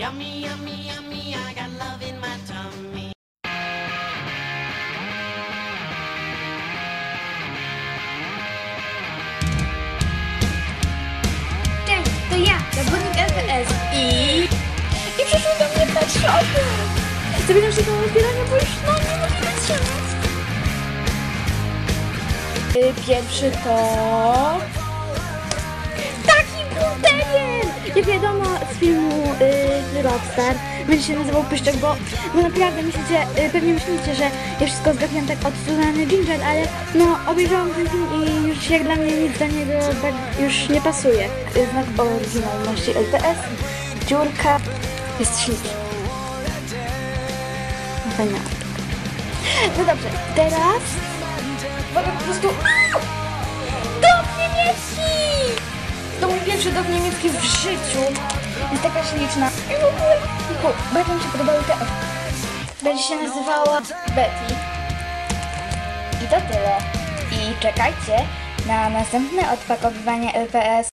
Yummy, yummy, yummy, I got love in my tummy. Cześć, to ja, zawodnik LPS i... I przyszły do mnie te shopy! Zabieram się do odbierania, bo już no nie mogę wytrzymać. Y, Pierwszy to... Jak wiadomo z filmu y, Rockstar będzie się nazywał Pyszczek, bo no naprawdę myślicie, y, pewnie myślicie, że ja wszystko zgapiam tak od Suzanny Ginger, ale no obejrzałam ten film i już jak dla mnie nic do niego tak już nie pasuje. Y, Znak oryginalności LPS, dziurka, jest śliczny. No. No dobrze, teraz po prostu... Dom niemiecki w życiu. Jest taka śliczna. I w ogóle, bardzo mi się podobały te... Będzie się nazywała Betty. I to tyle. I czekajcie na następne odpakowywanie LPS.